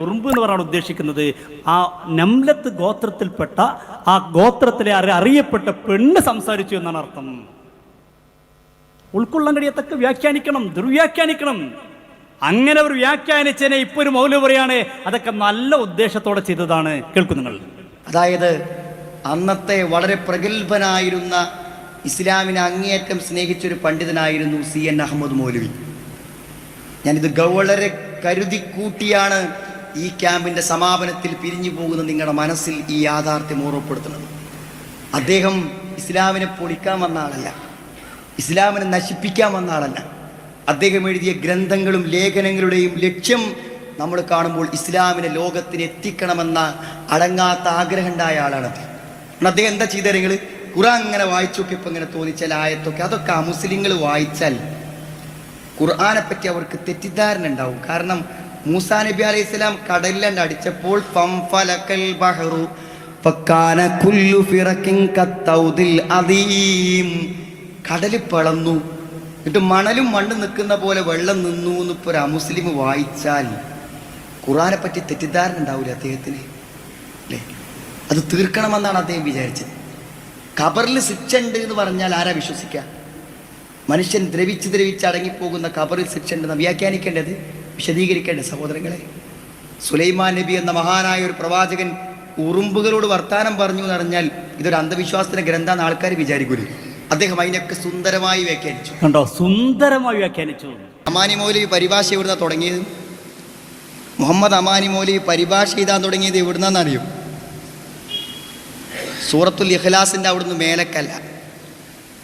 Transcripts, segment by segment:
ഉറുമ്പ് എന്ന് പറയാൻ ഉദ്ദേശിക്കുന്നത്. ആ നംലത്ത് ഗോത്രത്തിൽപ്പെട്ട ആ ഗോത്രത്തിലെ അറി- അറിയപ്പെട്ട പെണ്ണ് സംസാരിച്ചു എന്നാണ് അർത്ഥം. ഉൾക്കൊള്ളാൻ കഴിയത്തക്ക വ്യാഖ്യാനിക്കണം ദുർവ്യാഖ്യാനിക്കണം. അങ്ങനെ ഒരു വ്യാഖ്യാനിച്ചതിനെ ഇപ്പൊ ഒരു മൗല്യം പറയാണ്. അതൊക്കെ നല്ല ഉദ്ദേശത്തോടെ ചെയ്തതാണ്. കേൾക്കും നിങ്ങൾ. അതായത് അന്നത്തെ വളരെ പ്രഗത്ഭനായിരുന്ന ഇസ്ലാമിനെ അങ്ങേയറ്റം സ്നേഹിച്ചൊരു പണ്ഡിതനായിരുന്നു സി എൻ അഹമ്മദ് മൗലവി. ഞാനിത് വളരെ കരുതി കൂട്ടിയാണ് ഈ ക്യാമ്പിന്റെ സമാപനത്തിൽ പിരിഞ്ഞു പോകുന്ന നിങ്ങളുടെ മനസ്സിൽ ഈ യാഥാർത്ഥ്യം ഓർമ്മപ്പെടുത്തുന്നത്. അദ്ദേഹം ഇസ്ലാമിനെ പൊളിക്കാൻ വന്ന ആളല്ല. ഇസ്ലാമിനെ നശിപ്പിക്കാൻ വന്ന ആളല്ല. അദ്ദേഹം എഴുതിയ ഗ്രന്ഥങ്ങളും ലേഖനങ്ങളുടെയും ലക്ഷ്യം നമ്മൾ കാണുമ്പോൾ ഇസ്ലാമിനെ ലോകത്തിന് എത്തിക്കണമെന്ന അടങ്ങാത്ത ആഗ്രഹം ഉണ്ടായ ആളാണ് അദ്ദേഹം. എന്താ ചെയ്തതെങ്കിൽ ഖുറാൻ ഇങ്ങനെ വായിച്ചു നോക്കിയപ്പോൾ ഇങ്ങനെ തോന്നിച്ചാൽ ആയത്തൊക്കെ അതൊക്കെ ആ മുസ്ലിങ്ങൾ വായിച്ചാൽ ഖുർആാനെ പറ്റി അവർക്ക് തെറ്റിദ്ധാരണ ഉണ്ടാവും. കാരണം മൂസാ നബി അലൈഹി സ്വലാം കടലിലണ്ട് അടിച്ചപ്പോൾ കുല്ലു കടൽ പിളന്നു. എന്നിട്ട് മണലും മണ്ണ് നിൽക്കുന്ന പോലെ വെള്ളം നിന്നു ഇപ്പോൾ ഒരു അമുസ്ലിം വായിച്ചാൽ ഖുറാനെ പറ്റി തെറ്റിദ്ധാരണ ഉണ്ടാവില്ല അദ്ദേഹത്തിന്? അല്ലേ? അത് തീർക്കണമെന്നാണ് അദ്ദേഹം വിചാരിച്ചത്. ഖബറിൽ ശിക്ഷ ഉണ്ട് എന്ന് പറഞ്ഞാൽ ആരാ വിശ്വസിക്കുക? മനുഷ്യൻ ദ്രവിച്ച് ദ്രവിച്ച് അടങ്ങിപ്പോകുന്ന ഖബറിൽ ശിക്ഷ ഉണ്ടെന്ന് വ്യാഖ്യാനിക്കേണ്ടത്? വിശദീകരിക്കേണ്ടത് സഹോദരങ്ങളെ. സുലൈമാൻ നബി എന്ന മഹാനായ ഒരു പ്രവാചകൻ ഉറുമ്പുകളോട് വർത്താനം പറഞ്ഞു എന്ന് അറിഞ്ഞാൽ ഇതൊരു അന്ധവിശ്വാസത്തിന്റെ ഗ്രന്ഥാന്ന് ആൾക്കാർ വിചാരിക്കൂലേ. അദ്ദേഹം അതിനൊക്കെ സുന്ദരമായി വ്യാഖ്യാനിച്ചു. കണ്ടോ? സുന്ദരമായി വ്യാഖ്യാനിച്ചു. അമാനി മൗലവി പരിഭാഷ എവിടുന്ന തുടങ്ങിയത്? മുഹമ്മദ് അമാനി മൗലവി പരിഭാഷ എഴുതാൻ തുടങ്ങിയത് എവിടുന്നാന്ന് അറിയും? സൂറത്തുൽ ഇഖ്ലാസിന്റെ അവിടുന്ന് മേലക്കല്ല.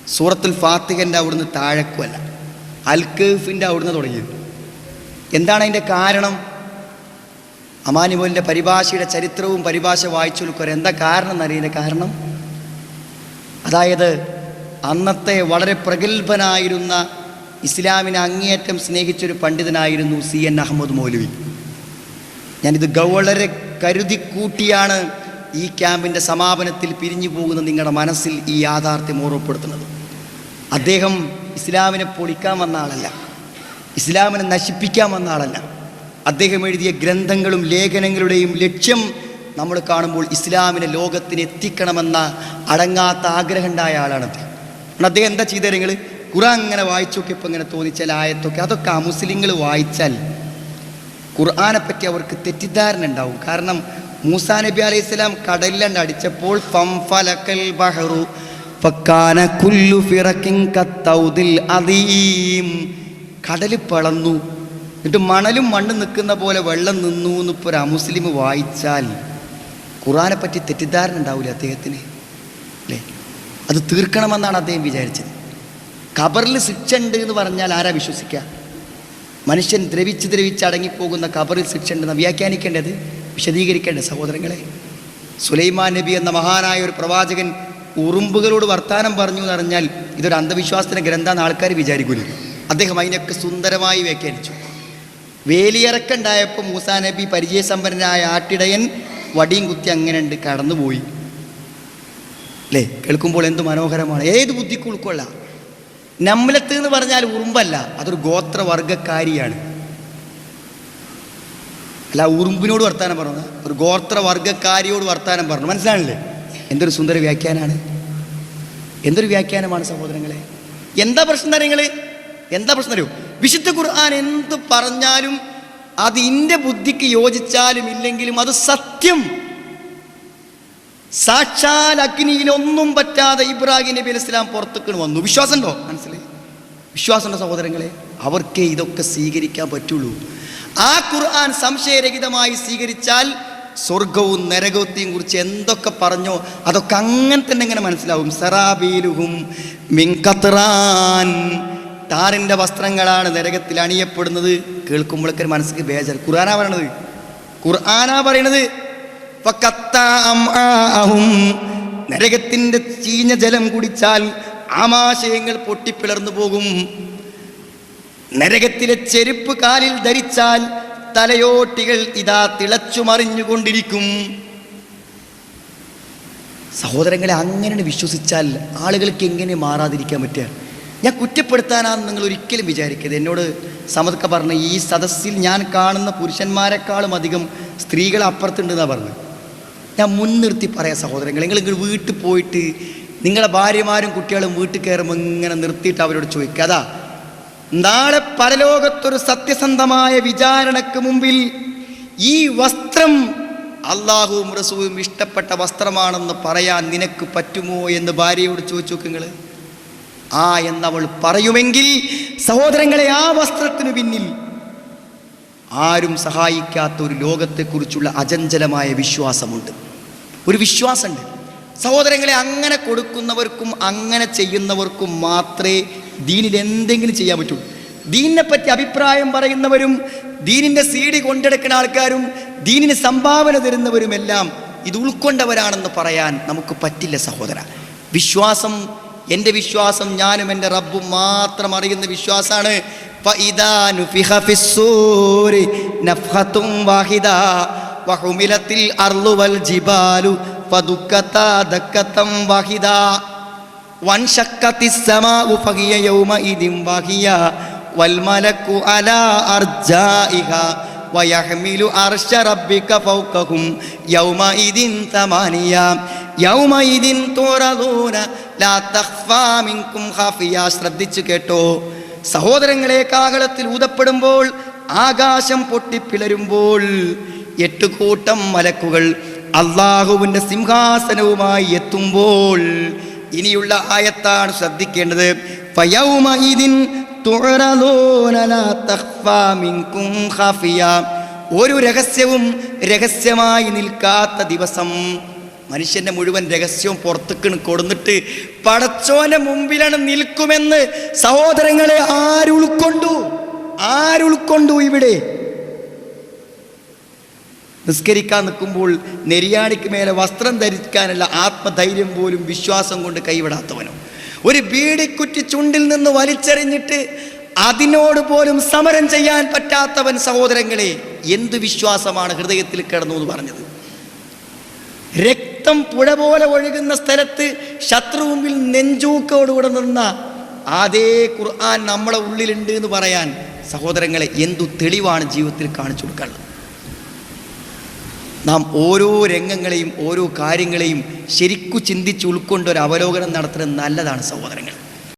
സൂറത്തുൽ ഫാത്തിഹന്റെ അവിടുന്ന് താഴക്കുമല്ല അൽ കീഫിന്റെ അവിടുന്ന് തുടങ്ങിയത്. എന്താണ് അതിന്റെ കാരണം? അമാനുപോലിന്റെ പരിഭാഷയുടെ ചരിത്രവും പരിഭാഷ വായിച്ചു കൊടുക്കുക എന്താ കാരണം എന്നറിയില്ല. കാരണം അതായത് അന്നത്തെ വളരെ പ്രഗത്ഭനായിരുന്ന ഇസ്ലാമിനെ അങ്ങേയറ്റം സ്നേഹിച്ചൊരു പണ്ഡിതനായിരുന്നു സി എൻ അഹമ്മദ് മൗലവി. ഞാനിത് വളരെ കരുതി കൂട്ടിയാണ് ഈ ക്യാമ്പിന്റെ സമാപനത്തിൽ പിരിഞ്ഞു പോകുന്ന നിങ്ങളുടെ മനസ്സിൽ ഈ യാഥാർത്ഥ്യം ഓർമ്മപ്പെടുത്തുന്നത്. അദ്ദേഹം ഇസ്ലാമിനെ പൊളിക്കാൻ വന്ന ആളല്ല. ഇസ്ലാമിനെ നശിപ്പിക്കാൻ വന്ന ആളല്ല. അദ്ദേഹം എഴുതിയ ഗ്രന്ഥങ്ങളും ലേഖനങ്ങളുടെയും ലക്ഷ്യം നമ്മൾ കാണുമ്പോൾ ഇസ്ലാമിനെ ലോകത്തിന് എത്തിക്കണമെന്ന അടങ്ങാത്ത ആഗ്രഹം ഉണ്ടായ ആളാണ് അദ്ദേഹം. അദ്ദേഹം എന്താ ചെയ്തതെങ്കിൽ ഖുറാൻ ഇങ്ങനെ വായിച്ചൊക്കെ ഇപ്പം ഇങ്ങനെ തോന്നിച്ചാൽ ആയത്തൊക്കെ അതൊക്കെ ആ മുസ്ലിങ്ങൾ വായിച്ചാൽ ഖുർആാനെപ്പറ്റി പറ്റി അവർക്ക് തെറ്റിദ്ധാരണ ഉണ്ടാവും. കാരണം മൂസാ നബി അലൈഹി സ്വലാം കടലിലണ്ട് അടിച്ചപ്പോൾ ബഹറു ഫക്കാന കുല്ലു അദീം കടൽ പിളന്നു. എന്നിട്ട് മണലും മണ്ണും നിൽക്കുന്ന പോലെ വെള്ളം നിന്നു എന്നിപ്പോൾ ഒരു അമുസ്ലിം വായിച്ചാൽ ഖുറാനെ പറ്റി തെറ്റിദ്ധാരണ ഉണ്ടാവില്ല അദ്ദേഹത്തിന്? അല്ലേ? അത് തീർക്കണമെന്നാണ് അദ്ദേഹം വിചാരിച്ചത്. ഖബറിൽ ശിക്ഷ ഉണ്ട് എന്ന് പറഞ്ഞാൽ ആരാ വിശ്വസിക്കുക മനുഷ്യൻ ദ്രവിച്ച് ദ്രവിച്ച് അടങ്ങിപ്പോകുന്ന ഖബറിൽ ശിക്ഷ ഉണ്ടെന്ന് വ്യാഖ്യാനിക്കേണ്ടത്? വിശദീകരിക്കേണ്ടത് സഹോദരങ്ങളെ. സുലൈമാൻ നബി എന്ന മഹാനായ ഒരു പ്രവാചകൻ ഉറുമ്പുകളോട് വർത്താനം പറഞ്ഞു എന്ന് പറഞ്ഞാൽ ഇതൊരു അന്ധവിശ്വാസത്തിന്റെ ഗ്രന്ഥാന്ന് ആൾക്കാർ വിചാരിക്കൂലേ. അദ്ദേഹം അതിനൊക്കെ സുന്ദരമായി വ്യാഖ്യാനിച്ചു. വേലിയിറക്കുണ്ടായപ്പോൾ മൂസാ നബി പരിചയസമ്പന്നനായ ആട്ടിടയൻ വടിയും കുത്തി അങ്ങനെ ഉണ്ട് കടന്നുപോയി. അല്ലേ കേൾക്കുമ്പോൾ എന്ത് മനോഹരമാണ്. ഏത് ബുദ്ധിക്ക് ഉൾക്കൊള്ളാം? നമ്മലത്ത് എന്ന് പറഞ്ഞാൽ ഉറുമ്പല്ല. അതൊരു ഗോത്രവർഗക്കാരിയാണ് അല്ല ഉറുമ്പിനോട് വർത്താനം പറഞ്ഞത് ഒരു ഗോത്രവർഗക്കാരിയോട് വർത്താനം പറഞ്ഞു? മനസ്സിലാണില്ലേ? എന്തൊരു സുന്ദര വ്യാഖ്യാനാണ്. എന്തൊരു വ്യാഖ്യാനമാണ് സഹോദരങ്ങളെ? എന്താ പ്രശ്നം നിങ്ങൾ എന്താ പ്രശ്നം അറിയോ? വിശുദ്ധ ഖുർആൻ എന്ത് പറഞ്ഞാലും അത് ഇന്റെ ബുദ്ധിക്ക് യോജിച്ചാലും ഇല്ലെങ്കിലും അത് സത്യം. സാക്ഷാൽ അഗ്നിയിൽ ഒന്നും പറ്റാതെ ഇബ്രാഹിം നബി അലിസ്ലാം പുറത്തേക്ക് വന്നു. വിശ്വാസമുണ്ടോ? മനസ്സിലായി. വിശ്വാസമുണ്ടോ സഹോദരങ്ങളെ? അവർക്കേ ഇതൊക്കെ സ്വീകരിക്കാൻ പറ്റുള്ളൂ. ആ ഖുർആൻ സംശയരഹിതമായി സ്വീകരിച്ചാൽ സ്വർഗവും നരകത്തെയും കുറിച്ച് എന്തൊക്കെ പറഞ്ഞോ അതൊക്കെ അങ്ങനെ തന്നെ ഇങ്ങനെ മനസ്സിലാവും. സറാബീലുഹും മിങ്കത്റാൻ ടാറിന്റെ വസ്ത്രങ്ങളാണ് നരകത്തിൽ അണിയപ്പെടുന്നത്. കേൾക്കുമ്പോഴൊക്കെ മനസ്സിക്ക് ബേജാർ ഖുർആാനാ പറയണത്. ഖുർആാനാ പറയണത് നരകത്തിന്റെ ചീഞ്ഞ ജലം കുടിച്ചാൽ ആമാശയങ്ങൾ പൊട്ടിപ്പിളർന്നു പോകും. നരകത്തിലെ ചെരുപ്പ് കാലിൽ ധരിച്ചാൽ തലയോട്ടികൾ ഇതാ തിളച്ചു മറിഞ്ഞുകൊണ്ടിരിക്കും സഹോദരങ്ങളെ അങ്ങനെ വിശ്വസിച്ചാൽ ആളുകൾക്ക് എങ്ങനെ മാറാതിരിക്കാൻ പറ്റുക? ഞാൻ കുറ്റപ്പെടുത്താനാണെന്ന് നിങ്ങൾ ഒരിക്കലും വിചാരിക്കരുത്. എന്നോട് സമതൊക്കെ പറഞ്ഞു ഈ സദസ്സിൽ ഞാൻ കാണുന്ന പുരുഷന്മാരെക്കാളും അധികം സ്ത്രീകൾ അപ്പുറത്തുണ്ടെന്നാണ് പറഞ്ഞു ഞാൻ മുൻനിർത്തി പറയാം സഹോദരങ്ങൾ നിങ്ങൾ വീട്ടിൽ പോയിട്ട് നിങ്ങളെ ഭാര്യമാരും കുട്ടികളും വീട്ടിൽ കയറുമ്പോൾ ഇങ്ങനെ നിർത്തിയിട്ട് അവരോട് ചോദിക്കുക അതാ നാളെ പരലോകത്തൊരു സത്യസന്ധമായ വിചാരണക്ക് മുമ്പിൽ ഈ വസ്ത്രം അള്ളാഹുവും റസൂവും ഇഷ്ടപ്പെട്ട വസ്ത്രമാണെന്ന് പറയാൻ നിനക്ക് പറ്റുമോ എന്ന് ഭാര്യയോട് ചോദിച്ചു നോക്കുങ്ങൾ ആ എന്നവൾ പറയുമെങ്കിൽ സഹോദരങ്ങളെ ആ വസ്ത്രത്തിനു പിന്നിൽ ആരും സഹായിക്കാത്ത ഒരു ലോകത്തെക്കുറിച്ചുള്ള അചഞ്ചലമായ വിശ്വാസമുണ്ട്. ഒരു വിശ്വാസമുണ്ട്. സഹോദരങ്ങളെ അങ്ങനെ കൊടുക്കുന്നവർക്കും അങ്ങനെ ചെയ്യുന്നവർക്കും മാത്രമേ ദീനിൽ എന്തെങ്കിലും ചെയ്യാൻ പറ്റുള്ളൂ ദീനിനെ പറ്റി അഭിപ്രായം പറയുന്നവരും ദീനിന്റെ സീഡി കൊണ്ടെടുക്കുന്ന ആൾക്കാരും ദീനിന് സംഭാവന തരുന്നവരുമെല്ലാം ഇത് ഉൾക്കൊണ്ടവരാണെന്ന് പറയാൻ നമുക്ക് പറ്റില്ല സഹോദര. വിശ്വാസം എൻ്റെ വിശ്വാസം ഞാനും എൻ്റെ റബ്ബും മാത്രം അറിയുന്ന വിശ്വാസമാണ് فإذا نفخ في الصور نفخة واحدة وحملت الأرض والجبال فدكتا دكة واحدة وانشقت السماء فهي يومئذ واهية والملك على أرجائها ويحمل عرش ربك فوقهم يومئذ ثمانية يومئذ തുറദൂന ശ്രദ്ധിച്ചു കേട്ടോ. സഹോദരങ്ങളെ കാഹളത്തിൽ ഊതപ്പെടുമ്പോൾ ആകാശം പൊട്ടിപ്പിളരുമ്പോൾ എട്ട് കൂട്ടം മലക്കുകൾ അള്ളാഹുവിന്റെ സിംഹാസനവുമായി എത്തുമ്പോൾ ഇനിയുള്ള ആയത്താണ് ശ്രദ്ധിക്കേണ്ടത്. ഒരു രഹസ്യവും രഹസ്യമായി നിൽക്കാത്ത ദിവസം മനുഷ്യന്റെ മുഴുവൻ രഹസ്യവും പുറത്തേക്ക് കൊടുന്നിട്ട് പടച്ചോന്റെ മുമ്പിലാണ് നിൽക്കുമെന്ന് സഹോദരങ്ങളെ ആരുൾക്കൊണ്ടു? ആരുൾക്കൊണ്ടു ഇവിടെ? നിസ്കരിക്കാൻ നിൽക്കുമ്പോൾ നെരിയാണിക്ക് മേലെ വസ്ത്രം ധരിക്കാനുള്ള ആത്മധൈര്യം പോലും വിശ്വാസം കൊണ്ട് കൈവിടാത്തവനും? ഒരു ബീഡിക്കുറ്റി ചുണ്ടിൽ നിന്ന് വലിച്ചെറിഞ്ഞിട്ട് അതിനോട് പോലും സമരം ചെയ്യാൻ പറ്റാത്തവൻ സഹോദരങ്ങളെ എന്ത് വിശ്വാസമാണ് ഹൃദയത്തിൽ കിടന്നു എന്ന് പറഞ്ഞത്? പുഴ പോലെ ഒഴുകുന്ന സ്ഥലത്ത് ശത്രു മുമ്പിൽ നെഞ്ചൂക്കോടുകൂടെ നിന്ന അതേ ഖുർആൻ നമ്മളെ ഉള്ളിലുണ്ട് എന്ന് പറയാൻ സഹോദരങ്ങളെ എന്തു തെളിവാണ് ജീവിതത്തിൽ കാണിച്ചു കൊടുക്കാനുള്ളത്? നാം ഓരോ രംഗങ്ങളെയും ഓരോ കാര്യങ്ങളെയും ശരിക്കു ചിന്തിച്ച് ഉൾക്കൊണ്ട് ഒരു അവലോകനം നടത്തുന്നത് നല്ലതാണ് സഹോദരങ്ങൾ